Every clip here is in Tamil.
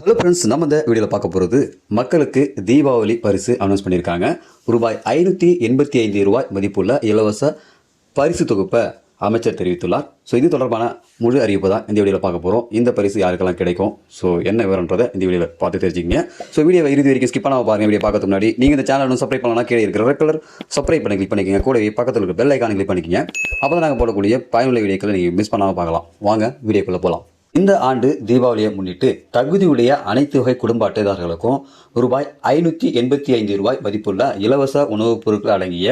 ஹலோ ஃப்ரெண்ட்ஸ் நம்ம இந்த வீடியோவில் பார்க்க போகிறது மக்களுக்கு தீபாவளி பரிசு அனௌன்ஸ் பண்ணியிருக்காங்க ரூபாய் ஐநூற்றி எண்பத்தி ஐந்து ரூபாய் மதிப்புள்ள இலவச பரிசு தொகுப்பை அமைச்சர் தெரிவித்துள்ளார். ஸோ இது தொடர்பான முழு அறிவிப்பு தான் இந்த வீடியோவில் பார்க்க போகிறோம் இந்த பரிசு யாருக்கெல்லாம் கிடைக்கும்? ஸோ என்ன விவரன்றதை இந்த வீடியோவில் பார்த்து தெரிஞ்சுக்கிங்க. ஸோ வீடியோ இறுதி வரைக்கும் ஸ்கிப் பண்ணாமல் பாருங்கள் வீடியோ பார்க்கறதுக்கு முன்னாடி நீங்கள் இந்த சேனல் சப்ஸ்கிரைப் பண்ணலாம் கீழே இருக்கிற ரெட் கலர் சப்ஸ்கிரைப் பண்ணி கிளிக் பண்ணிக்கங்க. கூடவே பக்கத்தில் இருக்கிற பெல் ஐக்கானை கிளிக் பண்ணிக்கங்க. அப்போ தான் நாங்கள் போடக்கூடிய பயனுள்ள வீடியோக்களை நீங்கள் மிஸ் பண்ணாமல் பார்க்கலாம். வாங்க வீடியோக்குள்ளே போகலாம் இந்த ஆண்டு தீபாவளியை முன்னிட்டு தகுதியுடைய அனைத்து வகை குடும்ப அட்டைதாரர்களுக்கும் ரூபாய் ஐநூற்றி எண்பத்தி ஐந்து ரூபாய் மதிப்புள்ள இலவச உணவுப் பொருட்கள் அடங்கிய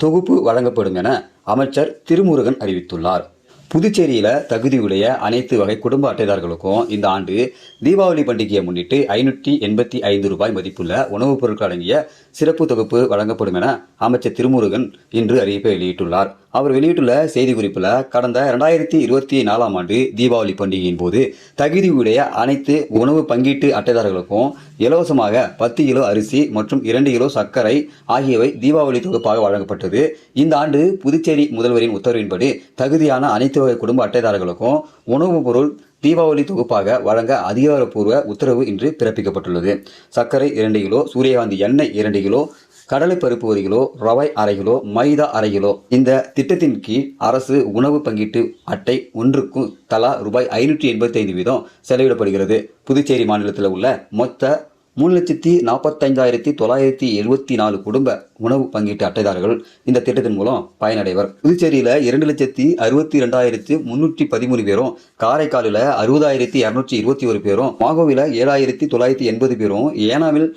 தொகுப்பு வழங்கப்படும் என அமைச்சர் திருமுருகன் அறிவித்துள்ளார். புதுச்சேரியில் தகுதியுடைய அனைத்து வகை குடும்ப அட்டைதாரர்களுக்கும் இந்த ஆண்டு தீபாவளி பண்டிகையை முன்னிட்டு ஐநூற்றி எண்பத்தி ஐந்து ரூபாய் மதிப்புள்ள உணவுப் பொருட்கள் அடங்கிய சிறப்பு தொகுப்பு வழங்கப்படும் என அமைச்சர் திருமுருகன் இன்று அறிவிப்பை வெளியிட்டுள்ளார். அவர் வெளியிட்டுள்ள செய்திக்குறிப்பில் கடந்த இரண்டாயிரத்தி இருபத்தி நாலாம் ஆண்டு தீபாவளி பண்டிகையின் போது தகுதியுடைய அனைத்து உணவு பங்கீட்டு அட்டைதாரர்களுக்கும் இலவசமாக பத்து கிலோ அரிசி மற்றும் இரண்டு கிலோ சர்க்கரை ஆகியவை தீபாவளி தொகுப்பாக வழங்கப்பட்டது. இந்த ஆண்டு புதுச்சேரி முதல்வரின் உத்தரவின்படி தகுதியான அனைத்து வகை குடும்ப அட்டைதாரர்களுக்கும் உணவுப் பொருள் தீபாவளி தொகுப்பாக வழங்க அதிகாரப்பூர்வ உத்தரவு இன்று பிறப்பிக்கப்பட்டுள்ளது. சர்க்கரை இரண்டு கிலோ சூரியகாந்தி எண்ணெய் இரண்டு கிலோ கடலைப்பருப்பு ஒரு கிலோ ரவை அரை கிலோ மைதா அரை கிலோ. இந்த திட்டத்தின் கீழ் அரசு உணவு பங்கீட்டு அட்டை ஒன்றுக்கும் தலா ரூபாய் ஐநூற்றி எண்பத்தி ஐந்து வீதம் செலவிடப்படுகிறது. புதுச்சேரி மாநிலத்தில் உள்ள மொத்த மூணு லட்சத்தி நாற்பத்தைந்தாயிரத்தி தொள்ளாயிரத்தி எழுபத்தி நாலு குடும்ப உணவு பங்கீட்டு அட்டைதாரர்கள் இந்த திட்டத்தின் மூலம் பயனடைவர். புதுச்சேரியில் இரண்டு லட்சத்தி அறுபத்தி ரெண்டாயிரத்தி முன்னூற்றி பதிமூணு பேரும் காரைக்காலில் அறுபதாயிரத்தி இரநூற்றி இருபத்தி ஒரு பேரும் மாகோவில் ஏழாயிரத்தி தொள்ளாயிரத்தி எண்பது பேரும் ஏனாமில்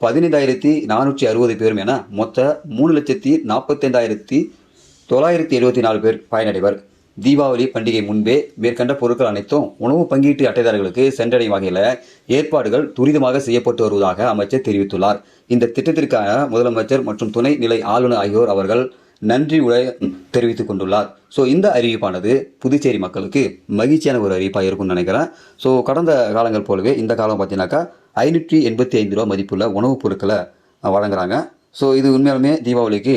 பதினைந்தாயிரத்தி நானூற்றி அறுபது பேரும் என மொத்த மூணு லட்சத்தி நாற்பத்தைந்தாயிரத்தி தொள்ளாயிரத்தி எழுபத்தி நாலு பேர் பயனடைவர். தீபாவளி பண்டிகை முன்பே மேற்கண்ட பொருட்கள் அனைத்தும் உணவு பங்கீட்டு அட்டைதாரர்களுக்கு சென்றடையும் வகையில் ஏற்பாடுகள் துரிதமாக செய்யப்பட்டு வருவதாக அமைச்சர் தெரிவித்துள்ளார். இந்த திட்டத்திற்கான முதலமைச்சர் மற்றும் துணை நிலை ஆளுநர் ஆகியோர் அவர்கள் நன்றி உரை தெரிவித்துக் கொண்டுள்ளார். ஸோ இந்த அறிவிப்பானது புதுச்சேரி மக்களுக்கு மகிழ்ச்சியான ஒரு அறிவிப்பாக இருக்கும்னு நினைக்கிறேன். ஸோ கடந்த காலங்கள் போலவே இந்த காலம் பார்த்தீங்கன்னாக்கா ஐநூற்றி எண்பத்தி ஐந்து ரூபா மதிப்புள்ள உணவுப் பொருட்களை வழங்குறாங்க. ஸோ இது உண்மையாலுமே தீபாவளிக்கு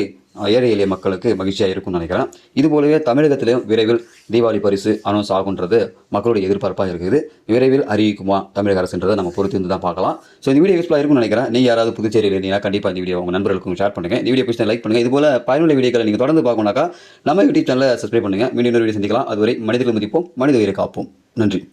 ஏழை எளிய மக்களுக்கு மகிழ்ச்சியாக இருக்கும்னு நினைக்கிறேன். இது போலவே தமிழகத்திலையும் விரைவில் தீபாவளி பரிசு அனௌன்ஸ் ஆகுன்றது மக்களுடைய எதிர்பார்ப்பாக இருக்குது. விரைவில் அறிவிக்குமா தமிழக அரசுன்றதை நம்ம பொறுத்து இருந்து தான் பார்க்கலாம். ஸோ இந்த வீடியோ யூஸ்ஃபுல்லாக இருக்கும்னு நினைக்கிறேன். நீங்கள் யாராவது புதுச்சேரியில் இருந்தீங்கன்னா கண்டிப்பாக இந்த வீடியோ உங்கள் நண்பர்களுக்கும் ஷேர் பண்ணுங்கள் இந்த வீடியோ பிடிச்சா லைக் பண்ணுங்கள் இது போல பயனுள்ள வீடியோக்களை நீங்கள் தொடர்ந்து பார்க்கணும்னாக்கா நம்ம யூடியூப் சேனலை சப்ஸ்கிரைப் பண்ணுங்கள் மீண்டும் இன்னொரு வீடியோ சந்திக்கலாம். அதுவரை மனிதர்கள் மதிப்போம் மனித உயிரை காப்போம். நன்றி.